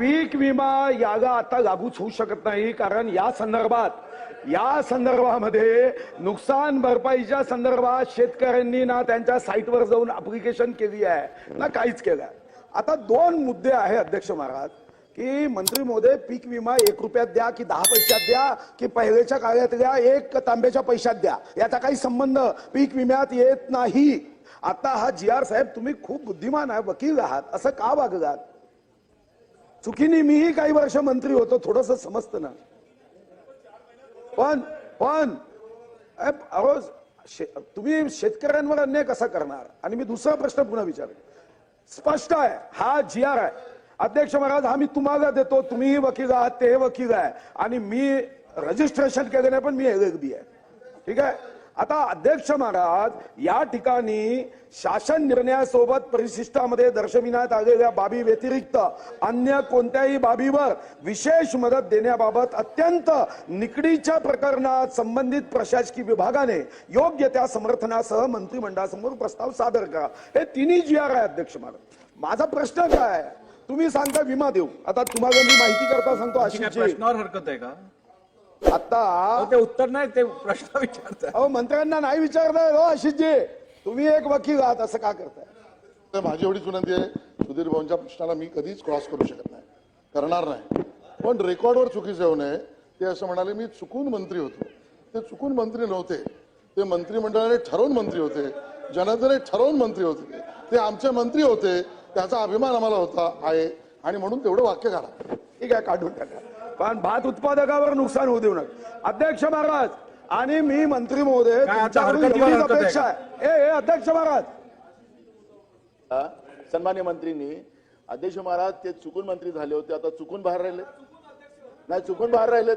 पीक विमा यागा आता लागूच होऊ शकत नाही कारण या संदर्भात या संदर्भामध्ये नुकसान भरपाईच्या संदर्भात शेतकऱ्यांनी ना त्यांच्या साईटवर जाऊन अप्लिकेशन केली आहे ना काहीच केलं आता दोन मुद्दे आहे अध्यक्ष महाराज की मंत्री मोदय पीक विमा एक रुपयात द्या की दहा पैशात द्या की पहिल्याच्या काळातल्या एक तांब्याच्या पैशात द्या. याचा काही संबंध पीक विम्यात येत नाही. आता हा जी आर साहेब तुम्ही खूप बुद्धिमान आहे वकील आहात असं का वागलात? चुकीने मीही काही वर्ष मंत्री होतो थोडस समजतं ना. पण पण अ, शे- तुम्ही शेतकऱ्यांवर अन्याय कसा करणार? आणि मी दुसरा प्रश्न पुन्हा विचार स्पष्ट आहे हा जी आर आहे. अध्यक्ष महाराज हा मी तुम्हाला देतो तुम्हीही वकील आहात ते वकील आहे. आणि मी रजिस्ट्रेशन केलं नाही पण मी एल बी आहे. ठीक आहे? आता अध्यक्ष महाराज या ठिकाणी शासन निर्णयासोबत परिशिष्टामध्ये दर्शविण्यात आलेल्या बाबी व्यतिरिक्त अन्य कोणत्याही बाबीवर विशेष मदत देण्याबाबत अत्यंत निकडीच्या प्रकरणात संबंधित प्रशासकीय विभागाने योग्य त्या समर्थनासह मंत्रिमंडळासमोर प्रस्ताव सादर करा. हे तिन्ही जी आर आहे अध्यक्ष महाराज. माझा प्रश्न काय? तुम्ही सांगता विमा देऊ. आता तुम्हाला मी माहिती करता सांगतो आशिषजी. प्रश्नावर हरकत आहे का? आता ते उत्तर नाही ते प्रश्न विचारतात अहो मंत्र्यांना नाही विचारताय हो आशिषजी तुम्ही एक वकील आहात असं का करताय? तर माझी एवढीच विनंती आहे सुधीर भाऊंच्या प्रश्नाला मी कधीच क्रॉस करू शकत नाही. करणार नाही. पण रेकॉर्डवर चुकीचं येऊ नये ते असं म्हणाले मी चुकून मंत्री होतो. ते चुकून मंत्री नव्हते. ते मंत्रिमंडळाने ठरवून मंत्री होते. जनतेने ठरवून मंत्री होते. ते आमचे मंत्री होते. त्याचा अभिमान आम्हाला होता आहे. आणि म्हणून तेवढं वाक्य काढा. ठीक आहे काढून टाका. पण भात उत्पादकावर नुकसान होऊ देऊ नका. अध्यक्ष महाराज आणि मी मंत्री महोदय अपेक्षा आहे. ए, ए अध्यक्ष महाराज? सन्मान्य मंत्रींनी अध्यक्ष महाराज ते चुकून मंत्री झाले होते आता चुकून बाहेर राहिले नाही चुकून बाहेर राहिलेत.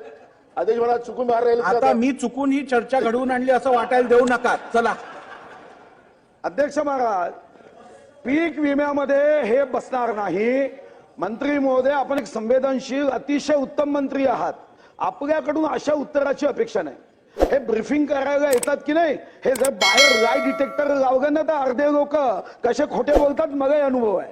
अध्यक्ष महाराज चुकून बाहेर राहिले आता मी चुकून ही चर्चा घडवून आणली असं वाटायला देऊ नका. चला. अध्यक्ष महाराज पीक विम्यामध्ये हे बसणार नाही. मंत्री महोदय आपण एक संवेदनशील अतिशय उत्तम मंत्री आहात. आपल्याकडून अशा उत्तराची अपेक्षा नाही. हे ब्रिफिंग करायला येतात की नाही हे जर बाहेर लाय डिटेक्टर लावलं ना तर अर्धे लोक कसे खोटे बोलतात मलाही अनुभव आहे.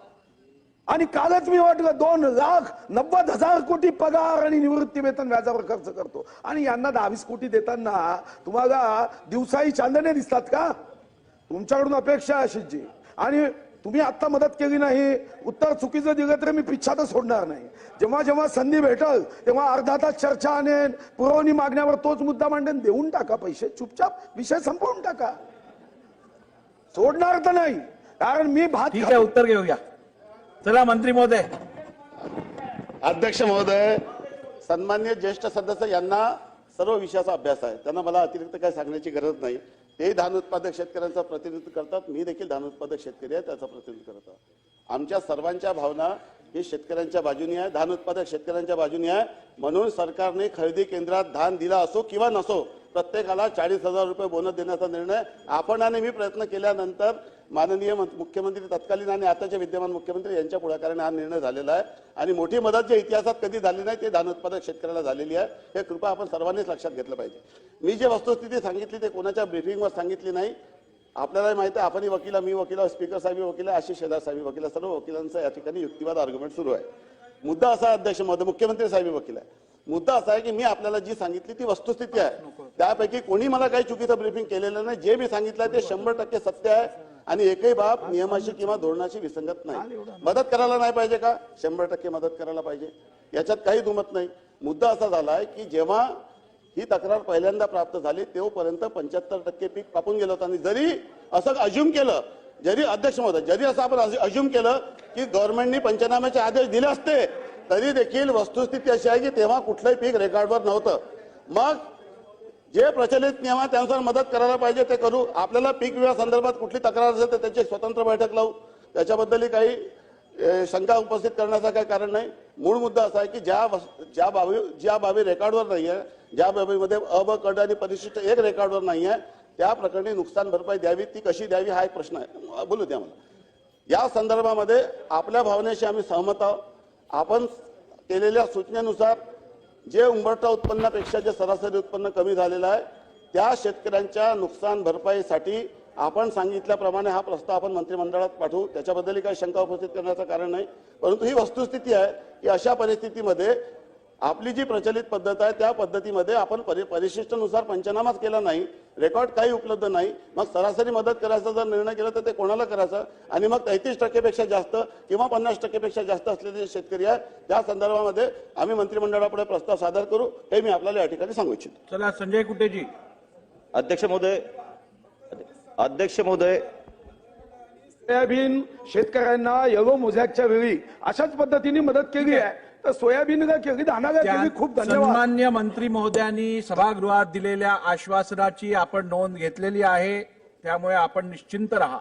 आणि कालच मी वाटलं दोन लाख नव्वद हजार कोटी पगार आणि निवृत्ती वेतन व्याजावर खर्च करतो. आणि यांना दहावीस कोटी देताना तुम्हाला दिवसाही चांदणे दिसतात का? तुमच्याकडून अपेक्षा आहे अशीच आणि तुम्ही आता मदत केली नाही उत्तर चुकीचं दिलं तर मी पिच्छातच सोडणार नाही. जेव्हा जेव्हा संधी भेटल तेव्हा अर्धा तास चर्चा आणेन पुरवणी मागण्यावर तोच मुद्दा मांडेन देऊन टाका पैसे चुपचाप विषय संपवून टाका. सोडणार तर नाही कारण मी भात उत्तर घेऊया. चला मंत्री महोदय. अध्यक्ष महोदय सन्मान्य ज्येष्ठ सदस्य यांना सर्व विषयाचा अभ्यास आहे. त्यांना मला अतिरिक्त काही सांगण्याची गरज नाही. तेही धान उत्पादक शेतकऱ्यांचं प्रतिनिधित्व करतात. मी देखील धान उत्पादक शेतकरी आहे त्याचं प्रतिनिधित्व करतात आमच्या सर्वांच्या भावना ही शेतकऱ्यांच्या बाजूनी आहे धान उत्पादक शेतकऱ्यांच्या बाजूनी आहे. म्हणून सरकारने खरेदी केंद्रात धान दिला असो किंवा नसो प्रत्येकाला चाळीस हजार रुपये बोनस देण्याचा निर्णय आपण आणि मी प्रयत्न केल्यानंतर माननीय मुख्यमंत्री तत्कालीन आणि आताचे विद्यमान मुख्यमंत्री यांच्या पुढाकाराने हा निर्णय झालेला आहे. आणि मोठी मदत जे इतिहासात कधी झाली नाही ते धान उत्पादक शेतकऱ्याला झालेली आहे. हे कृपा आपण सर्वांनीच लक्षात घेतलं पाहिजे. मी जे वस्तुस्थिती सांगितली ते कोणाच्या ब्रिफिंगवर सांगितली नाही. आपल्याला माहिती आहे आपणही वकील मी वकील स्पीकर साहेब वकील आहे, आशिष शेदार साहेब वकील सर्व वकिलांचा या ठिकाणी युक्तिवाद आर्ग्युमेंट सुरू आहे. मुद्दा असा अध्यक्ष महोदय मुख्यमंत्री साहेब वकील आहे. मुद्दा असा आहे की मी आपल्याला जी सांगितली ती वस्तुस्थिती आहे. त्यापैकी कोणी मला काही चुकीचं ब्रिफिंग केलेलं नाही. जे मी सांगितलं ते शंभर टक्के सत्य आहे आणि एकही बाब नियमाशी किंवा धोरणाशी विसंगत नाही. मदत करायला नाही पाहिजे का? शंभर टक्के मदत करायला पाहिजे. याच्यात काही दुमत नाही. मुद्दा असा झाला आहे की जेव्हा ही तक्रार पहिल्यांदा प्राप्त झाली तेव्हापर्यंत पंच्याहत्तर टक्के पीक कापून गेलं होतं. आणि जरी असं अज्युम केलं जरी अध्यक्ष महोदय जरी असं आपण अज्युम केलं की गव्हर्नमेंटनी पंचनाम्याचे आदेश दिले असते तरी देखील वस्तुस्थिती अशी आहे की तेव्हा कुठलंही पीक रेकॉर्डवर नव्हतं. मग जे प्रचलित नियम आहे त्यानुसार मदत करायला पाहिजे ते करू. आपल्याला पीक विमा संदर्भात कुठली तक्रार असेल तर त्याची स्वतंत्र बैठक लावू. त्याच्याबद्दलही काही शंका उपस्थित करण्याचं काही कारण नाही. मूळ मुद्दा असा आहे की ज्या ज्या बाबी ज्या बाबी रेकॉर्डवर नाही आहे ज्या बाबीमध्ये अब कड आणि परिशिष्ट एक रेकॉर्डवर नाही आहे त्या प्रकरणी नुकसान भरपाई द्यावी ती कशी द्यावी हा एक प्रश्न आहे. बोलू द्या मला. या संदर्भामध्ये आपल्या भावनेशी आम्ही सहमत आहोत. आपण केलेल्या सूचनेनुसार जे उंबरठा उत्पन्नापेक्षा जे सरासरी उत्पन्न कमी झालेलं आहे त्या शेतकऱ्यांच्या नुकसान भरपाईसाठी आपण सांगितल्याप्रमाणे हा प्रस्ताव आपण मंत्रिमंडळात पाठवू. त्याच्याबद्दलही काही शंका उपस्थित करण्याचं कारण नाही. परंतु ही वस्तुस्थिती आहे की अशा परिस्थितीमध्ये आपली जी प्रचलित पद्धत आहे त्या पद्धतीमध्ये आपण परि परिशिष्टानुसार पंचनामाच केला नाही रेकॉर्ड काही उपलब्ध नाही मग सरासरी मदत करायचा जर निर्णय केला तर ते कोणाला करायचं? आणि मग तेहतीस टक्केपेक्षा जास्त किंवा पन्नास टक्केपेक्षा जास्त असलेले जे शेतकरी आहेत त्या संदर्भामध्ये आम्ही मंत्रिमंडळापुढे प्रस्ताव सादर करू हे मी आपल्याला या ठिकाणी सांगू इच्छितो. चला संजय कुटेजी. अध्यक्ष महोदय अध्यक्ष महोदय. सोयाबीन शेतकऱ्यांना यलो मोझॅकच्या वेळी अशाच पद्धतीने मदत केली आहे. तर सोयाबीन का केली धाना का त्या केली खूप धन्यवाद. सन्मान्य मंत्री महोदयांनी सभागृहात दिलेल्या आश्वासनाची आपण नोंद घेतलेली आहे. त्यामुळे आपण निश्चिंत राहा.